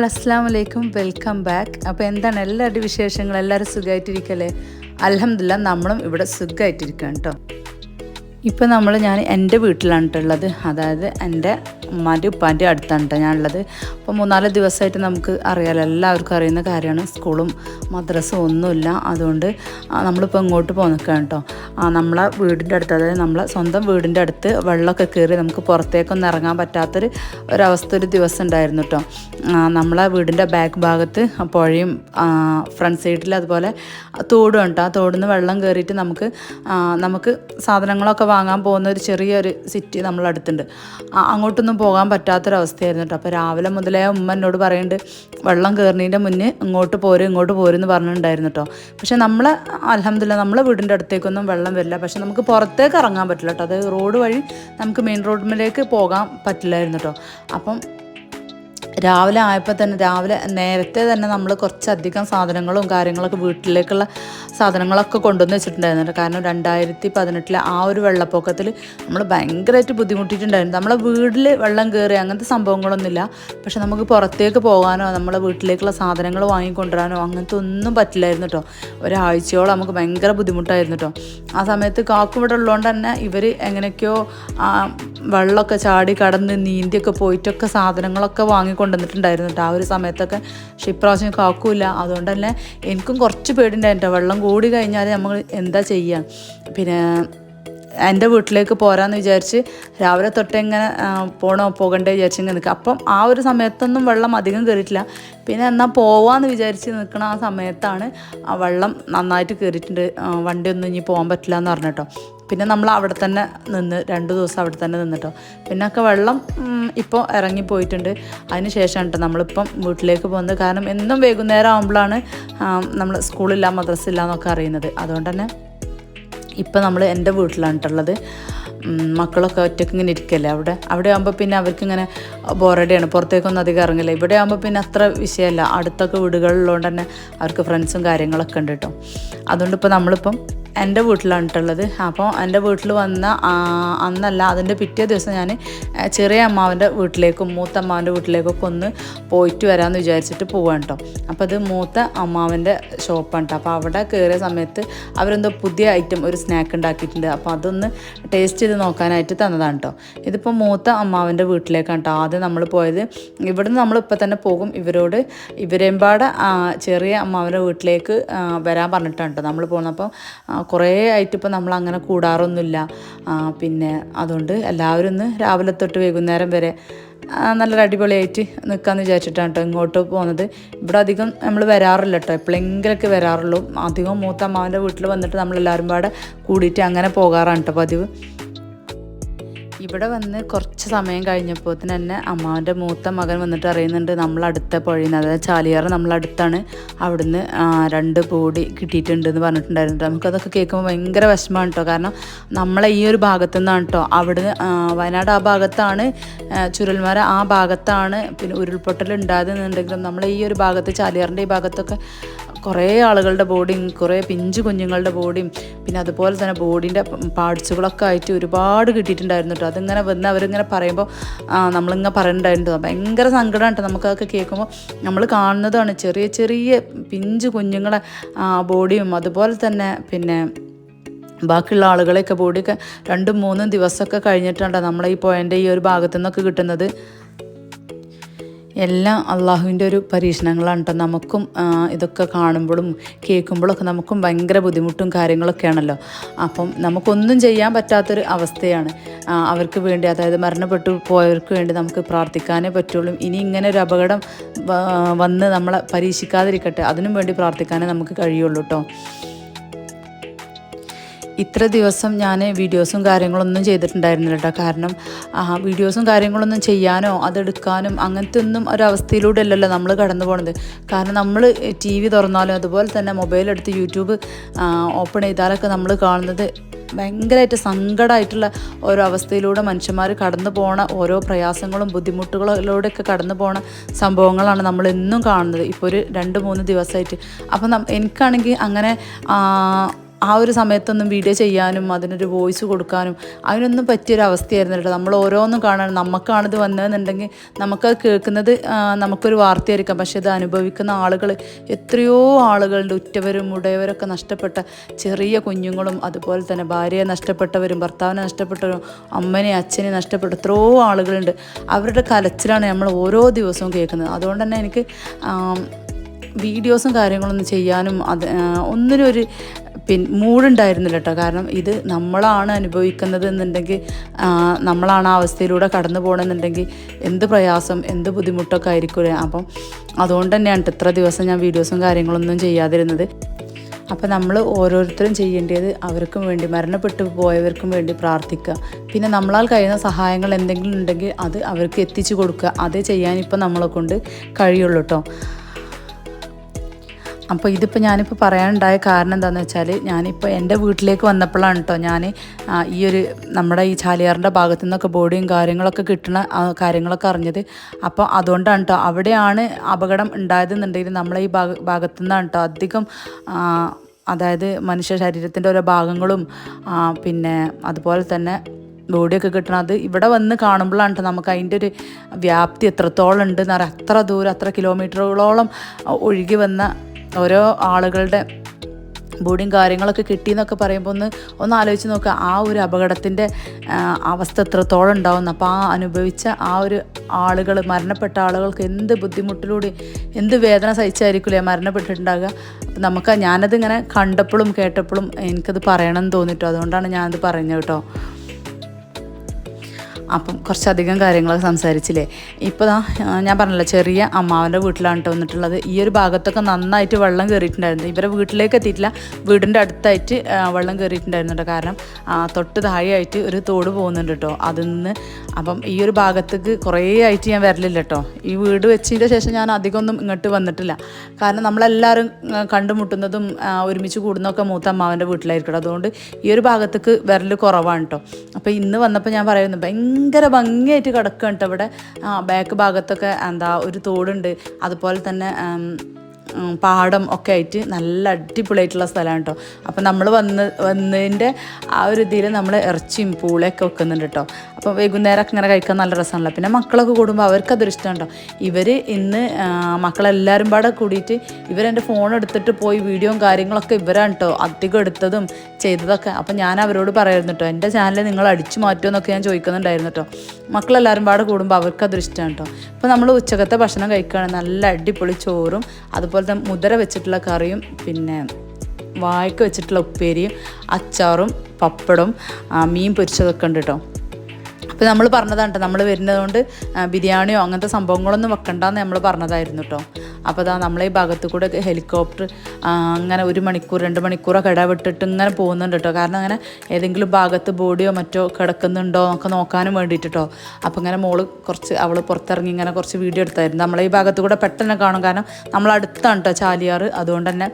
All അസ്സാം വലൈക്കും welcome back അപ്പോൾ എന്താണ് എല്ലാവരുടെ വിശേഷങ്ങൾ? എല്ലാവരും സുഖമായിട്ടിരിക്കല്ലേ അലഹമില്ല നമ്മളും ഇവിടെ സുഖമായിട്ടിരിക്കുകയാണ് കേട്ടോ ഇപ്പോൾ നമ്മൾ ഞാൻ എന്റെ വീട്ടിലാണ് ട്ടോ ഉള്ളത്. അതായത് എന്റെ ഉമ്മാന്റെ ഉപ്പാന്റെ അടുത്താണ് കേട്ടോ ഞാനുള്ളത്. അപ്പോൾ മൂന്നാൽ ദിവസമായിട്ട് നമുക്ക് അറിയാലോ എല്ലാവർക്കും അറിയുന്ന കാര്യമാണ്. സ്കൂളും മദ്രസും ഒന്നുമില്ല. അതുകൊണ്ട് നമ്മളിപ്പോൾ ഇങ്ങോട്ട് പോന്നിക്കാണ് കേട്ടോ നമ്മളെ വീടിന്റെ അടുത്ത് അതായത് നമ്മളെ സ്വന്തം വീടിന്റെ അടുത്ത് വെള്ളമൊക്കെ കയറി നമുക്ക് പുറത്തേക്കൊന്നും ഇറങ്ങാൻ പറ്റാത്തൊരു ഒരവസ്ഥ ഒരു ദിവസം ഉണ്ടായിരുന്നു കേട്ടോ നമ്മളെ വീടിന്റെ ബാക്ക് ഭാഗത്ത് പുഴയും ഫ്രണ്ട് സൈഡിൽ അതുപോലെ തോടും ഉണ്ട്. ആ തോടിൽ നിന്ന് വെള്ളം കയറിയിട്ട് നമുക്ക് നമുക്ക് സാധനങ്ങളൊക്കെ വാങ്ങാൻ പോകുന്ന ഒരു ചെറിയൊരു സിറ്റി നമ്മളടുത്തുണ്ട് അങ്ങോട്ടൊന്നും പോകാൻ പറ്റാത്തൊരവസ്ഥയായിരുന്നു കേട്ടോ അപ്പോൾ രാവിലെ മുതലേ ഉമ്മ എന്നോട് പറയുന്നുണ്ട് വെള്ളം കയറുന്നതിന്റെ മുന്നേ ഇങ്ങോട്ട് പോരും ഇങ്ങോട്ട് പോരും എന്ന് പറഞ്ഞിട്ടുണ്ടായിരുന്നു കേട്ടോ പക്ഷേ നമ്മൾ അലഹമില്ല നമ്മളെ വീടിന്റെ അടുത്തേക്കൊന്നും വെള്ളം വരില്ല. പക്ഷേ നമുക്ക് പുറത്തേക്ക് ഇറങ്ങാൻ പറ്റില്ല കേട്ടോ അത് റോഡ് വഴി നമുക്ക് മെയിൻ റോഡിലേക്ക് പോകാൻ പറ്റില്ലായിരുന്നു കേട്ടോ അപ്പം രാവിലെ ആയപ്പോൾ തന്നെ രാവിലെ നേരത്തെ തന്നെ നമ്മൾ കുറച്ചധികം സാധനങ്ങളും കാര്യങ്ങളൊക്കെ വീട്ടിലേക്കുള്ള സാധനങ്ങളൊക്കെ കൊണ്ടുവന്ന് വെച്ചിട്ടുണ്ടായിരുന്നു കാരണം രണ്ടായിരത്തി പതിനെട്ടിലെ ആ ഒരു വെള്ളപ്പൊക്കത്തിൽ നമ്മൾ ഭയങ്കരമായിട്ട് ബുദ്ധിമുട്ടിയിട്ടുണ്ടായിരുന്നു. നമ്മളെ വീട്ടിൽ വെള്ളം കയറി അങ്ങനത്തെ സംഭവങ്ങളൊന്നുമില്ല. പക്ഷെ നമുക്ക് പുറത്തേക്ക് പോകാനോ നമ്മളെ വീട്ടിലേക്കുള്ള സാധനങ്ങൾ വാങ്ങിക്കൊണ്ടുവരാനോ അങ്ങനത്തെ ഒന്നും പറ്റില്ലായിരുന്നു കേട്ടോ. ഒരാഴ്ചയോളം നമുക്ക് ഭയങ്കര ബുദ്ധിമുട്ടായിരുന്നു കേട്ടോ. ആ സമയത്ത് കാക്കുവിടെ ഉള്ളതുകൊണ്ട് തന്നെ ഇവർ എങ്ങനെയൊക്കെയോ വെള്ളമൊക്കെ ചാടി കടന്ന് നീന്തിയൊക്കെ പോയിട്ടൊക്കെ സാധനങ്ങളൊക്കെ വാങ്ങിക്കൊണ്ടുവന്നിട്ടുണ്ടായിരുന്നു കേട്ടോ ആ ഒരു സമയത്തൊക്കെ. പക്ഷെ ഇപ്രാവശ്യം കാക്കൂല അതുകൊണ്ട് തന്നെ എനിക്കും കുറച്ച് പേടിണ്ടായിരുന്നു കേട്ടോ വെള്ളം കൂടി കഴിഞ്ഞാൽ നമ്മൾ എന്താ ചെയ്യുക പിന്നെ എന്റെ വീട്ടിലേക്ക് പോരാന്ന് വിചാരിച്ച് രാവിലെ തൊട്ട് ഇങ്ങനെ ആ, പോണോ പോകണ്ടേ വിചാരിച്ച് ഇങ്ങനെ നിൽക്കുക. അപ്പം ആ ഒരു സമയത്തൊന്നും വെള്ളം അധികം കയറിയിട്ടില്ല. പിന്നെ എന്നാൽ പോവാന്ന് വിചാരിച്ച് നിൽക്കണ ആ സമയത്താണ് ആ വെള്ളം നന്നായിട്ട് കയറിയിട്ടുണ്ട്. വണ്ടി വണ്ടിയൊന്നും ഇനി പോകാൻ പറ്റില്ല എന്ന് പറഞ്ഞിട്ടോ. പിന്നെ നമ്മൾ അവിടെ തന്നെ നിന്ന് രണ്ട് ദിവസം അവിടെ തന്നെ നിന്നിട്ടോ. പിന്നെ ഒക്കെ വെള്ളം ഇപ്പോൾ ഇറങ്ങിപ്പോയിട്ടുണ്ട് അതിന് ശേഷമാണ് കേട്ടോ നമ്മളിപ്പം വീട്ടിലേക്ക് പോകുന്നത്. കാരണം എന്നും വൈകുന്നേരം ആകുമ്പോഴാണ് നമ്മൾ സ്കൂളില്ല മദ്രസ ഇല്ല എന്നൊക്കെ അറിയുന്നത്. അതുകൊണ്ട് തന്നെ ഇപ്പം നമ്മൾ എന്റെ വീട്ടിലാണിട്ടുള്ളത്. മക്കളൊക്കെ ഒറ്റയ്ക്ക് ഇങ്ങനെ ഇരിക്കല്ലേ അവിടെ? അവിടെ ആകുമ്പോൾ പിന്നെ അവർക്കിങ്ങനെ ബോറടിയാണ്. പുറത്തേക്കൊന്നും അധികം ഇറങ്ങില്ല ഇവിടെ ആകുമ്പോൾ പിന്നെ അത്ര വിഷയമല്ല. അടുത്തൊക്കെ വീടുകളിലുള്ളതുകൊണ്ട് തന്നെ അവർക്ക് ഫ്രണ്ട്സും കാര്യങ്ങളൊക്കെ ഉണ്ട് കേട്ടോ അതുകൊണ്ട് ഇപ്പോൾ നമ്മളിപ്പം എന്റെ വീട്ടിലാണ് കേട്ടുള്ളത് അപ്പോൾ എന്റെ വീട്ടിൽ വന്ന അന്നല്ല അതിന്റെ പിറ്റേ ദിവസം ഞാൻ ചെറിയ അമ്മാവന്റെ വീട്ടിലേക്കും മൂത്ത അമ്മാവന്റെ വീട്ടിലേക്കൊക്കെ ഒന്ന് പോയിട്ട് വരാമെന്ന് വിചാരിച്ചിട്ട് പോവാണ് കേട്ടോ അപ്പോൾ അത് മൂത്ത അമ്മാവന്റെ ഷോപ്പാണ് കേട്ടോ അപ്പോൾ അവിടെ കയറിയ സമയത്ത് അവരെന്തോ പുതിയ ഐറ്റം ഒരു സ്നാക്ക് ഉണ്ടാക്കിയിട്ടുണ്ട്. അപ്പോൾ അതൊന്ന് ടേസ്റ്റ് ചെയ്ത് നോക്കാനായിട്ട് തന്നതാണ് കേട്ടോ ഇതിപ്പോൾ മൂത്ത അമ്മാവന്റെ വീട്ടിലേക്കാണ് കേട്ടോ ആദ്യം നമ്മൾ പോയത്. ഇവിടുന്ന് നമ്മൾ ഇപ്പോൾ തന്നെ പോകും. ഇവരോട് ഇവരെമ്പാട് ചെറിയ അമ്മാവന്റെ വീട്ടിലേക്ക് വരാൻ പറഞ്ഞിട്ടാണ് കേട്ടോ നമ്മൾ ആ, കുറേ ആയിട്ട് ഇപ്പോൾ നമ്മൾ അങ്ങനെ കൂടാറൊന്നുമില്ല പിന്നെ അതുകൊണ്ട് എല്ലാവരും ഒന്ന് രാവിലെ തൊട്ട് വൈകുന്നേരം വരെ നല്ലൊരു അടിപൊളിയായിട്ട് നിൽക്കാമെന്ന് വിചാരിച്ചിട്ടാണ് കേട്ടോ ഇങ്ങോട്ട് പോകുന്നത് ഇവിടെ അധികം നമ്മൾ വരാറില്ല കേട്ടോ എപ്പോഴെങ്കിലൊക്കെ വരാറുള്ളൂ. അധികം മൂത്ത അമ്മാവന്റെ വീട്ടിൽ വന്നിട്ട് നമ്മളെല്ലാവരും പാടെ കൂടിയിട്ട് അങ്ങനെ പോകാറാണ് കേട്ടോ പതിവ്. ഇവിടെ വന്ന് കുറച്ച് സമയം കഴിഞ്ഞപ്പോൾ തന്നെ അമ്മാവന്റെ മൂത്ത മകൻ വന്നിട്ട് അറിയുന്നുണ്ട് നമ്മൾ അടുത്ത പുഴയിൽ നിന്ന് അതായത് ചാലിയാറ് നമ്മളടുത്താണ് അവിടുന്ന് രണ്ട് ബോഡി കിട്ടിയിട്ടുണ്ട് എന്ന് പറഞ്ഞിട്ടുണ്ടായിരുന്നു. നമുക്കതൊക്കെ കേൾക്കുമ്പോൾ ഭയങ്കര വിഷമമാണ് കേട്ടോ കാരണം നമ്മളെ ഈ ഒരു ഭാഗത്തു നിന്നാണ് കേട്ടോ അവിടുന്ന് വയനാട് ആ ഭാഗത്താണ് ചുരൽമര ആ ഭാഗത്താണ് പിന്നെ ഉരുൾപൊട്ടൽ ഉണ്ടാകുന്നുണ്ടെങ്കിലും നമ്മളെ ഈ ഒരു ഭാഗത്ത് ചാലിയാറിന്റെ ഈ ഭാഗത്തൊക്കെ കുറേ ആളുകളുടെ ബോഡിയും കുറേ പിഞ്ചു കുഞ്ഞുങ്ങളുടെ ബോഡിയും പിന്നെ അതുപോലെ തന്നെ ബോഡീന്റെ പാർട്സുകളൊക്കെ ആയിട്ട് ഒരുപാട് കിട്ടിയിട്ടുണ്ടായിരുന്നു കേട്ടോ. അതിങ്ങനെ വന്ന് അവരിങ്ങനെ പറയുമ്പോൾ നമ്മളിങ്ങനെ പറയുന്നുണ്ടായിരുന്നു ഭയങ്കര സങ്കടം കേട്ടോ നമുക്കതൊക്കെ കേൾക്കുമ്പോൾ നമ്മൾ കാണുന്നതാണ് ചെറിയ ചെറിയ പിഞ്ചു കുഞ്ഞുങ്ങളെ ബോഡിയും. അതുപോലെ തന്നെ പിന്നെ ബാക്കിയുള്ള ആളുകളെയൊക്കെ ബോഡിയൊക്കെ രണ്ടും മൂന്നും ദിവസമൊക്കെ കഴിഞ്ഞിട്ടാണ് നമ്മളെ ഈ പോയിന്റെ ഈ ഒരു ഭാഗത്തു നിന്നൊക്കെ കിട്ടുന്നത്. എല്ലാം അള്ളാഹുവിന്റെ ഒരു പരീക്ഷണങ്ങളാണ് കേട്ടോ നമുക്കും ഇതൊക്കെ കാണുമ്പോഴും കേൾക്കുമ്പോഴൊക്കെ നമുക്കും ഭയങ്കര ബുദ്ധിമുട്ടും കാര്യങ്ങളൊക്കെയാണല്ലോ. അപ്പം നമുക്കൊന്നും ചെയ്യാൻ പറ്റാത്തൊരു അവസ്ഥയാണ്. അവർക്ക് വേണ്ടി അതായത് മരണപ്പെട്ടു പോയവർക്ക് വേണ്ടി നമുക്ക് പ്രാർത്ഥിക്കാനേ പറ്റുള്ളൂ. ഇനി ഇങ്ങനെ ഒരു അപകടം വന്ന് നമ്മളെ പരീക്ഷിക്കാതിരിക്കട്ടെ. അതിനും വേണ്ടി പ്രാർത്ഥിക്കാനേ നമുക്ക് കഴിയുള്ളൂ കേട്ടോ ഇത്ര ദിവസം ഞാൻ വീഡിയോസും കാര്യങ്ങളൊന്നും ചെയ്തിട്ടുണ്ടായിരുന്നില്ല കേട്ടോ കാരണം വീഡിയോസും കാര്യങ്ങളൊന്നും ചെയ്യാനോ അതെടുക്കാനും അങ്ങനത്തെ ഒന്നും ഒരവസ്ഥയിലൂടെ അല്ലല്ലോ നമ്മൾ കടന്നു പോണത്. കാരണം നമ്മൾ ടി വി തുറന്നാലും അതുപോലെ തന്നെ മൊബൈൽ എടുത്ത് യൂട്യൂബ് ഓപ്പൺ ചെയ്താലൊക്കെ നമ്മൾ കാണുന്നത് ഭയങ്കരമായിട്ട് സങ്കടമായിട്ടുള്ള ഓരോ അവസ്ഥയിലൂടെ മനുഷ്യന്മാർ കടന്നു പോണ ഓരോ പ്രയാസങ്ങളും ബുദ്ധിമുട്ടുകളിലൂടെയൊക്കെ കടന്നു പോണ സംഭവങ്ങളാണ് നമ്മൾ എന്നും കാണുന്നത്. ഇപ്പോൾ ഒരു രണ്ട് മൂന്ന് ദിവസമായിട്ട് അപ്പം എനിക്കാണെങ്കിൽ അങ്ങനെ ആ, ഒരു സമയത്തൊന്നും വീഡിയോ ചെയ്യാനും അതിനൊരു വോയിസ് കൊടുക്കാനും അതിനൊന്നും പറ്റിയൊരു അവസ്ഥയായിരുന്നു കേട്ടോ. നമ്മൾ ഓരോന്നും കാണാൻ നമുക്കാണിത് വന്നതെന്നുണ്ടെങ്കിൽ നമുക്കത് കേൾക്കുന്നത് നമുക്കൊരു വാർത്തയായിരിക്കാം. പക്ഷേ ഇത് അനുഭവിക്കുന്ന ആളുകൾ എത്രയോ ആളുകളുടെ ഉറ്റവരും ഉടയവരൊക്കെ നഷ്ടപ്പെട്ട ചെറിയ കുഞ്ഞുങ്ങളും അതുപോലെ തന്നെ ഭാര്യയെ നഷ്ടപ്പെട്ടവരും ഭർത്താവിനെ നഷ്ടപ്പെട്ടവരും അമ്മനെ അച്ഛനെ നഷ്ടപ്പെട്ട എത്രയോ ആളുകളുണ്ട്. അവരുടെ കലച്ചിലാണ് നമ്മൾ ഓരോ ദിവസവും കേൾക്കുന്നത്. അതുകൊണ്ട് തന്നെ എനിക്ക് വീഡിയോസും കാര്യങ്ങളൊന്നും ചെയ്യാനും അത് ആ, പിൻ മൂടുണ്ടായിരുന്നില്ല കേട്ടോ കാരണം ഇത് നമ്മളാണ് അനുഭവിക്കുന്നത് എന്നുണ്ടെങ്കിൽ നമ്മളാണ് ആ അവസ്ഥയിലൂടെ കടന്നു പോകണമെന്നുണ്ടെങ്കിൽ എന്ത് പ്രയാസം എന്ത് ബുദ്ധിമുട്ടൊക്കെ ആയിരിക്കും അപ്പം അതുകൊണ്ട് തന്നെയാണ് ഇത്ര ദിവസം ഞാൻ വീഡിയോസും കാര്യങ്ങളൊന്നും ചെയ്യാതിരുന്നത്. അപ്പോൾ നമ്മൾ ഓരോരുത്തരും ചെയ്യേണ്ടത് അവർക്കും വേണ്ടി മരണപ്പെട്ടു പോയവർക്കും വേണ്ടി പ്രാർത്ഥിക്കുക. പിന്നെ നമ്മളാൽ കഴിയുന്ന സഹായങ്ങൾ എന്തെങ്കിലും ഉണ്ടെങ്കിൽ അത് അവർക്ക് എത്തിച്ചു കൊടുക്കുക. അതേ ചെയ്യാനിപ്പോൾ നമ്മളെ കൊണ്ട് കഴിയുള്ളൂ കേട്ടോ അപ്പോൾ ഇതിപ്പോൾ ഞാനിപ്പോൾ പറയാനുണ്ടായ കാരണം എന്താണെന്ന് വെച്ചാൽ ഞാനിപ്പോൾ എന്റെ വീട്ടിലേക്ക് വന്നപ്പോഴാണ് കേട്ടോ ഞാൻ ഈ ഒരു നമ്മുടെ ഈ ചാലിയാറിന്റെ ഭാഗത്തു നിന്നൊക്കെ ബോഡിയും കാര്യങ്ങളൊക്കെ കിട്ടുന്ന കാര്യങ്ങളൊക്കെ അറിഞ്ഞത്. അപ്പോൾ അതുകൊണ്ടാണ് കേട്ടോ അവിടെയാണ് അപകടം ഉണ്ടായതെന്നുണ്ടെങ്കിൽ നമ്മളെ ഈ ഭാഗ ഭാഗത്തു നിന്നാണ് കേട്ടോ അധികം അതായത് മനുഷ്യ ശരീരത്തിന്റെ ഓരോ ഭാഗങ്ങളും പിന്നെ അതുപോലെ തന്നെ ബോഡിയൊക്കെ കിട്ടണത് ഇവിടെ വന്ന് കാണുമ്പോഴാണ് കേട്ടോ നമുക്ക് അതിന്റെ ഒരു വ്യാപ്തി എത്രത്തോളം ഉണ്ട് എന്ന് പറയാം അത്ര ദൂരം അത്ര കിലോമീറ്ററുകളോളം ഒഴുകി വന്ന ഓരോ ആളുകളുടെ ബോഡിയും കാര്യങ്ങളൊക്കെ കിട്ടിയെന്നൊക്കെ പറയുമ്പോൾ ഒന്ന് ഒന്ന് ആലോചിച്ച് നോക്കുക ആ ഒരു അപകടത്തിന്റെ അവസ്ഥ എത്രത്തോളം ഉണ്ടാവുന്നു അപ്പോൾ ആ അനുഭവിച്ച ആ ഒരു ആളുകൾ മരണപ്പെട്ട ആളുകൾക്ക് എന്ത് ബുദ്ധിമുട്ടിലൂടെ എന്ത് വേദന സഹിച്ചായിരിക്കില്ലേ മരണപ്പെട്ടിട്ടുണ്ടാകുക അപ്പം നമുക്ക് ഞാനത് ഇങ്ങനെ കണ്ടപ്പോഴും കേട്ടപ്പോഴും എനിക്കത് പറയണം എന്ന് തോന്നിട്ടോ. അതുകൊണ്ടാണ് ഞാനത് പറഞ്ഞത് കേട്ടോ. അപ്പം കുറച്ചധികം കാര്യങ്ങളൊക്കെ സംസാരിച്ചില്ലേ? ഇപ്പോൾ ഞാൻ പറഞ്ഞല്ലോ ചെറിയ അമ്മാവന്റെ വീട്ടിലാണ് വന്നിട്ടുള്ളത്. ഈ ഒരു ഭാഗത്തൊക്കെ നന്നായിട്ട് വെള്ളം കയറിയിട്ടുണ്ടായിരുന്നു ഇവരെ വീട്ടിലേക്ക് എത്തിയിട്ടില്ല. വീടിന്റെ അടുത്തായിട്ട് വെള്ളം കയറിയിട്ടുണ്ടായിരുന്നു കാരണം തൊട്ട് താഴെയായിട്ട് ഒരു തോട് പോകുന്നുണ്ട് കേട്ടോ അതിൽ നിന്ന് അപ്പം ഈ ഒരു ഭാഗത്തേക്ക് കുറേ ആയിട്ട് ഞാൻ വരലില്ല കേട്ടോ ഈ വീട് വെച്ചതിന്റെ ശേഷം ഞാൻ അധികമൊന്നും ഇങ്ങോട്ട് വന്നിട്ടില്ല. കാരണം നമ്മളെല്ലാവരും കണ്ടുമുട്ടുന്നതും ഒരുമിച്ച് കൂടുന്നതൊക്കെ മൂത്ത അമ്മാവന്റെ വീട്ടിലായിരിക്കും അതുകൊണ്ട് ഈ ഒരു ഭാഗത്തേക്ക് വരൽ കുറവാണ് കേട്ടോ അപ്പോൾ ഇന്ന് വന്നപ്പോൾ ഞാൻ പറയുന്നു ഭയങ്കര ഭംഗിയായിട്ട് കിടക്കുകയാണ് കേട്ടോ ഇവിടെ. ബാക്ക് ഭാഗത്തൊക്കെ എന്താ ഒരു തോടുണ്ട്. അതുപോലെ തന്നെ പാടം ഒക്കെ ആയിട്ട് നല്ല അടിപൊളിയായിട്ടുള്ള സ്ഥലമാണ് കേട്ടോ അപ്പോൾ നമ്മൾ വന്ന് വന്നതിന്റെ ആ ഒരു ഇതിൽ നമ്മൾ ഇറച്ചിയും പൂളയൊക്കെ വെക്കുന്നുണ്ട് കേട്ടോ അപ്പോൾ വൈകുന്നേരം ഇങ്ങനെ കഴിക്കാൻ നല്ല രസമാണല്ലോ. പിന്നെ മക്കളൊക്കെ കൂടുമ്പോൾ അവർക്ക് അതൊരു കേട്ടോ ഇവർ ഇന്ന് മക്കളെല്ലാവരും പാടെ കൂടിയിട്ട് ഇവരെന്റെ ഫോൺ എടുത്തിട്ട് പോയി വീഡിയോയും കാര്യങ്ങളൊക്കെ ഇവരാണ് കേട്ടോ അധികം എടുത്തതും ചെയ്തതൊക്കെ. അപ്പം ഞാൻ അവരോട് പറയുന്നു കേട്ടോ എന്റെ ചാനൽ നിങ്ങൾ അടിച്ചു മാറ്റുമെന്നൊക്കെ ഞാൻ ചോദിക്കുന്നുണ്ടായിരുന്നു കേട്ടോ മക്കളെല്ലാവരും പാടെ കൂടുമ്പോൾ അവർക്ക് അതൊരു ഇഷ്ടമാണ് കേട്ടോ അപ്പോൾ നമ്മൾ ഉച്ചക്കത്തെ ഭക്ഷണം കഴിക്കുകയാണ്. നല്ല അടിപൊളി ചോറും അതുപോലെ തന്നെ മുതിര വെച്ചിട്ടുള്ള കറിയും പിന്നെ വായ്ക്ക വെച്ചിട്ടുള്ള ഉപ്പേരിയും അച്ചാറും പപ്പടും മീൻ പൊരിച്ചതൊക്കെ ഉണ്ട് കേട്ടോ അപ്പോൾ നമ്മൾ പറഞ്ഞതാണ് കേട്ടോ നമ്മൾ വരുന്നതുകൊണ്ട് ബിരിയാണിയോ അങ്ങനത്തെ സംഭവങ്ങളൊന്നും വെക്കണ്ടെന്ന് നമ്മൾ പറഞ്ഞതായിരുന്നു കേട്ടോ. അപ്പോൾ അതാ നമ്മളെ ഈ ഭാഗത്ത് കൂടെ ഹെലികോപ്റ്റർ അങ്ങനെ ഒരു മണിക്കൂർ രണ്ട് മണിക്കൂറൊക്കെ ഇടവിട്ടിട്ട് ഇങ്ങനെ പോകുന്നുണ്ട് കേട്ടോ. കാരണം അങ്ങനെ ഏതെങ്കിലും ഭാഗത്ത് ബോഡിയോ മറ്റോ കിടക്കുന്നുണ്ടോ എന്നൊക്കെ നോക്കാനും വേണ്ടിയിട്ട് കേട്ടോ. അപ്പോൾ ഇങ്ങനെ മോൾ കുറച്ച് അവൾ പുറത്തിറങ്ങി ഇങ്ങനെ കുറച്ച് വീഡിയോ എടുത്തായിരുന്നു. നമ്മളെ ഈ ഭാഗത്ത് കൂടെ പെട്ടെന്ന് കാണും. കാരണം നമ്മൾ അടുത്താണ് കേട്ടോ ചാലിയാർ അതുകൊണ്ട് തന്നെ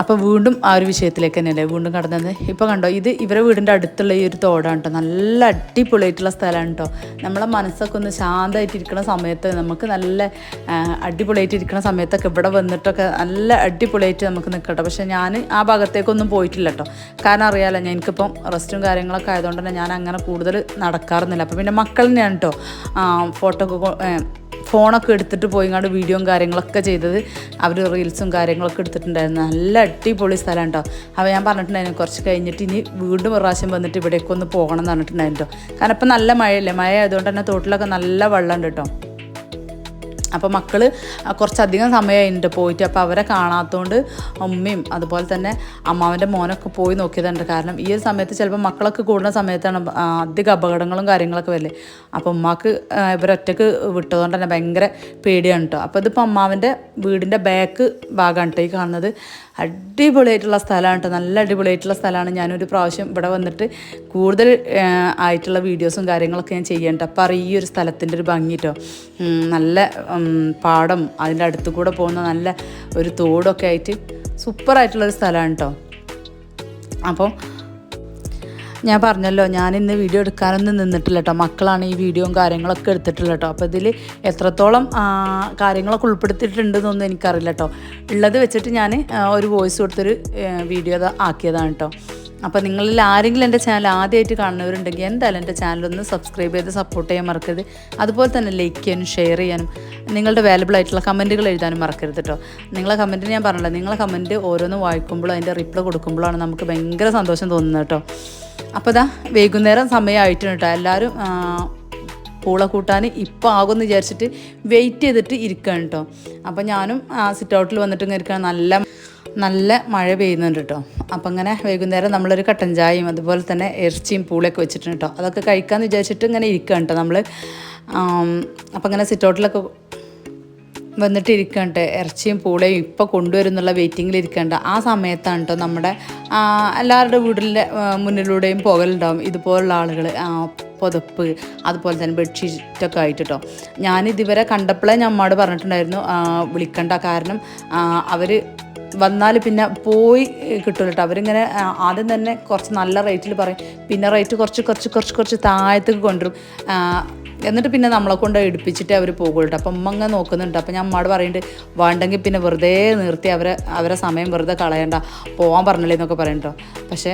അപ്പോൾ വീണ്ടും ആ ഒരു വിഷയത്തിലേക്ക് തന്നെയല്ലേ? വീണ്ടും കടന്നത് ഇപ്പോൾ കണ്ടോ ഇത് ഇവരെ വീടിന്റെ അടുത്തുള്ള ഈ ഒരു തോടാണ് കേട്ടോ നല്ല അടിപൊളിയായിട്ടുള്ള സ്ഥലമാണ് കേട്ടോ നമ്മളെ മനസ്സൊക്കെ ഒന്ന് ശാന്തമായിട്ടിരിക്കുന്ന സമയത്ത് നമുക്ക് നല്ല അടിപൊളിയായിട്ടിരിക്കുന്ന സമയത്തൊക്കെ ഇവിടെ വന്നിട്ടൊക്കെ നല്ല അടിപൊളിയായിട്ട് നമുക്ക് നിൽക്കട്ടെ പക്ഷേ ഞാൻ ആ ഭാഗത്തേക്കൊന്നും പോയിട്ടില്ല കേട്ടോ കാരണം അറിയാമല്ലോ ഞാൻ എനിക്കിപ്പം റെസ്റ്റും കാര്യങ്ങളൊക്കെ ആയതുകൊണ്ട് തന്നെ ഞാൻ അങ്ങനെ കൂടുതൽ നടക്കാറൊന്നുമില്ല. അപ്പോൾ പിന്നെ മക്കളിനെയാണ് കേട്ടോ ഫോട്ടോ ഒക്കെ ഫോണൊക്കെ എടുത്തിട്ട് പോയി ഇങ്ങോട്ട് വീഡിയോയും കാര്യങ്ങളൊക്കെ ചെയ്തത്. അവർ റീൽസും കാര്യങ്ങളൊക്കെ എടുത്തിട്ടുണ്ടായിരുന്നു. നല്ല അടിപൊളി സ്ഥലം കേട്ടോ അപ്പോൾ ഞാൻ പറഞ്ഞിട്ടുണ്ടായിരുന്നു കുറച്ച് കഴിഞ്ഞിട്ട് ഇനി വീണ്ടും പ്രാവശ്യം വന്നിട്ട് ഇവിടേക്കൊന്ന് പോകണം എന്ന് പറഞ്ഞിട്ടുണ്ടായിരുന്നു കേട്ടോ കാരണം ഇപ്പം നല്ല മഴയല്ലേ? മഴ ആയതുകൊണ്ട് തന്നെ തോട്ടിലൊക്കെ നല്ല വെള്ളമുണ്ട് കേട്ടോ അപ്പോൾ മക്കൾ കുറച്ചധികം സമയമായിട്ടുണ്ട് പോയിട്ട്. അപ്പോൾ അവരെ കാണാത്തതുകൊണ്ട് അമ്മയും അതുപോലെ തന്നെ അമ്മാവന്റെ മോനൊക്കെ പോയി നോക്കിയതുണ്ട്. കാരണം ഈ ഒരു സമയത്ത് ചിലപ്പോൾ മക്കളൊക്കെ കൂടുന്ന സമയത്താണ് അധിക അപകടങ്ങളും കാര്യങ്ങളൊക്കെ വരില്ലേ അപ്പോൾ ഉമ്മാക്ക് ഇവരൊറ്റക്ക് വിട്ടതുകൊണ്ട് തന്നെ ഭയങ്കര പേടിയാണ് കേട്ടോ അപ്പോൾ ഇതിപ്പോൾ അമ്മാവന്റെ വീടിന്റെ ബാക്ക് ഭാഗമാണ് കേട്ടോ ഈ കാണുന്നത്. അടിപൊളിയായിട്ടുള്ള സ്ഥലമാണ് കേട്ടോ നല്ല അടിപൊളിയായിട്ടുള്ള സ്ഥലമാണ്. ഞാനൊരു പ്രാവശ്യം ഇവിടെ വന്നിട്ട് കൂടുതൽ ആയിട്ടുള്ള വീഡിയോസും കാര്യങ്ങളൊക്കെ ഞാൻ ചെയ്യണ്ട അപ്പോൾ അറിയ ഈ ഒരു സ്ഥലത്തിന്റെ ഒരു ഭംഗി കേട്ടോ നല്ല പാടം അതിന്റെ അടുത്ത് കൂടെ പോകുന്ന നല്ല ഒരു തോടൊക്കെ ആയിട്ട് സൂപ്പറായിട്ടുള്ളൊരു സ്ഥലമാണ് കേട്ടോ അപ്പോൾ ഞാൻ പറഞ്ഞല്ലോ ഞാൻ ഇന്ന് വീഡിയോ എടുക്കാനൊന്നും നിന്നിട്ടില്ല കേട്ടോ മക്കളാണ് ഈ വീഡിയോയും കാര്യങ്ങളൊക്കെ എടുത്തിട്ടുള്ളത് കേട്ടോ അപ്പോൾ ഇതിൽ എത്രത്തോളം കാര്യങ്ങളൊക്കെ ഉൾപ്പെടുത്തിയിട്ടുണ്ടെന്നൊന്നും എനിക്കറിയില്ല കേട്ടോ ഉള്ളത് വെച്ചിട്ട് ഞാൻ ഒരു വോയിസ് കൊടുത്തൊരു വീഡിയോ ആക്കിയതാണ് കേട്ടോ അപ്പോൾ നിങ്ങളിൽ ആരെങ്കിലും എന്റെ ചാനൽ ആദ്യമായിട്ട് കാണുന്നവരുണ്ടെങ്കിൽ എന്തായാലും എന്റെ ചാനലൊന്ന് സബ്സ്ക്രൈബ് ചെയ്ത് സപ്പോർട്ട് ചെയ്യാൻ മറക്കരുത്. അതുപോലെ തന്നെ ലൈക്ക് ചെയ്യാനും ഷെയർ ചെയ്യാനും നിങ്ങളുടെ വാലബിൾ ആയിട്ടുള്ള കമന്റുകൾ എഴുതാനും മറക്കരുത് കേട്ടോ നിങ്ങളെ കമന്റ് ഞാൻ പറഞ്ഞല്ലോ നിങ്ങളെ കമന്റ് ഓരോന്ന് വായിക്കുമ്പോഴും അതിന്റെ റിപ്ലൈ കൊടുക്കുമ്പോഴാണ് നമുക്ക് ഭയങ്കര സന്തോഷം തോന്നുന്നത് കേട്ടോ അപ്പോൾ ഇതാ വൈകുന്നേരം സമയമായിട്ടുണ്ട് കേട്ടോ എല്ലാവരും പൂള കൂട്ടാൻ ഇപ്പോൾ ആകുമെന്ന് വിചാരിച്ചിട്ട് വെയിറ്റ് ചെയ്തിട്ട് ഇരിക്കുകയാണ് കേട്ടോ അപ്പോൾ ഞാനും സിറ്റ് ഔട്ടിൽ വന്നിട്ട് ഇങ്ങനെ ഇരിക്കുകയാണ് നല്ല നല്ല മഴ പെയ്യുന്നുണ്ട് കേട്ടോ അപ്പം അങ്ങനെ വൈകുന്നേരം നമ്മളൊരു കട്ടൻ ചായയും അതുപോലെ തന്നെ ഇറച്ചിയും പൂളയൊക്കെ വെച്ചിട്ടുണ്ട് കേട്ടോ അതൊക്കെ കഴിക്കാമെന്ന് വിചാരിച്ചിട്ട് ഇങ്ങനെ ഇരിക്കുകയാണ് കേട്ടോ നമ്മൾ അപ്പം അങ്ങനെ സിറ്റ് ഔട്ടിലൊക്കെ വന്നിട്ട് ഇരിക്കണ്ട ഇറച്ചിയും പൂളയും ഇപ്പോൾ കൊണ്ടുവരുന്നുള്ള വെയിറ്റിങ്ങിൽ ഇരിക്കണ്ട. ആ സമയത്താണ് കേട്ടോ നമ്മുടെ എല്ലാവരുടെ വീടിന്റെ മുന്നിലൂടെയും പുകലുണ്ടാവും. ഇതുപോലുള്ള ആളുകൾ പുതപ്പ് അതുപോലെ തന്നെ ബെഡ്ഷീറ്റൊക്കെ ആയിട്ട് കേട്ടോ ഞാൻ ഇതുവരെ കണ്ടപ്പോഴേ ഞാൻ അമ്മയോട് പറഞ്ഞിട്ടുണ്ടായിരുന്നു വിളിക്കണ്ട. കാരണം അവർ വന്നാൽ പിന്നെ പോയി കിട്ടുമല്ലോ കേട്ടോ അവരിങ്ങനെ ആദ്യം തന്നെ കുറച്ച് നല്ല റേറ്റിൽ പറയും. പിന്നെ റേറ്റ് കുറച്ച് കുറച്ച് കുറച്ച് കുറച്ച് താഴത്തേക്ക് കൊണ്ടുവരും. എന്നിട്ട് പിന്നെ നമ്മളെ കൊണ്ട് എടുപ്പിച്ചിട്ട് അവർ പോകുള്ളൂ. അപ്പം ഉമ്മ അങ്ങനെ നോക്കുന്നുണ്ട്. അപ്പം ഞാൻ അമ്മയോട് പറയുന്നുണ്ട് വേണ്ടെങ്കിൽ പിന്നെ വെറുതെ നിർത്തി അവരെ അവരെ സമയം വെറുതെ കളയണ്ട. പോകാൻ പറഞ്ഞില്ലേ എന്നൊക്കെ പറയണ്ടോ. പക്ഷേ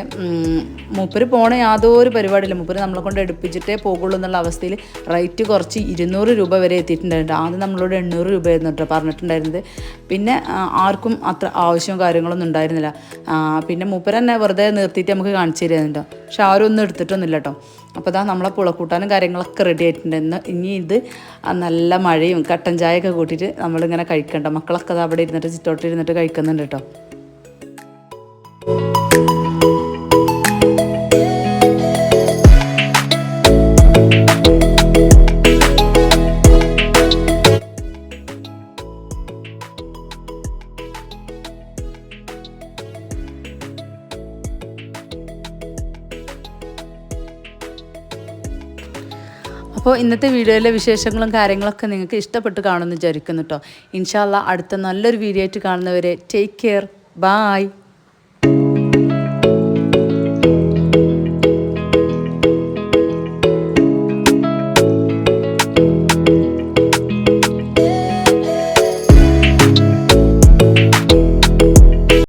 മൂപ്പര് പോണ യാതൊരു പരിപാടിയില്ല. മൂപ്പര് നമ്മളെ കൊണ്ട് എടുപ്പിച്ചിട്ടേ പോകുള്ളൂ എന്നുള്ള അവസ്ഥയിൽ റേറ്റ് കുറച്ച് ഇരുന്നൂറ് രൂപ വരെ എത്തിയിട്ടുണ്ടായിരുന്നു. ആദ്യം നമ്മളോട് എണ്ണൂറ് രൂപയായിരുന്നു കേട്ടോ പറഞ്ഞിട്ടുണ്ടായിരുന്നത്. പിന്നെ ആർക്കും അത്ര ആവശ്യവും കാര്യങ്ങളൊന്നും ഉണ്ടായിരുന്നില്ല. പിന്നെ മൂപ്പര് തന്നെ വെറുതെ നിർത്തിയിട്ട് നമുക്ക് കാണിച്ചു തരുന്നുണ്ടോ പക്ഷെ ആരും ഒന്നും എടുത്തിട്ടൊന്നുമില്ല കേട്ടോ. അപ്പോൾ ഇതാ നമ്മളെ പുളക്കൂട്ടാനും കാര്യങ്ങളൊക്കെ റെഡി ആയിട്ടുണ്ടെന്ന് ഇനി ഇത് നല്ല മഴയും കട്ടൻ ചായയൊക്കെ കൂട്ടിയിട്ട് നമ്മളിങ്ങനെ കഴിക്കണ്ട. മക്കളൊക്കെ അവിടെ ഇരുന്നിട്ട് ചിറ്റോട്ടിൽ ഇരുന്നിട്ട് കഴിക്കുന്നുണ്ട് കേട്ടോ. അപ്പോൾ ഇന്നത്തെ വീഡിയോയിലെ വിശേഷങ്ങളും കാര്യങ്ങളൊക്കെ നിങ്ങൾക്ക് ഇഷ്ടപ്പെട്ട് കാണുമെന്ന് വിചാരിക്കുന്നു കേട്ടോ. ഇൻഷാല്ല അടുത്ത നല്ലൊരു വീഡിയോ ആയിട്ട് കാണുന്നവരെ ടേക്ക് കെയർ ബായ്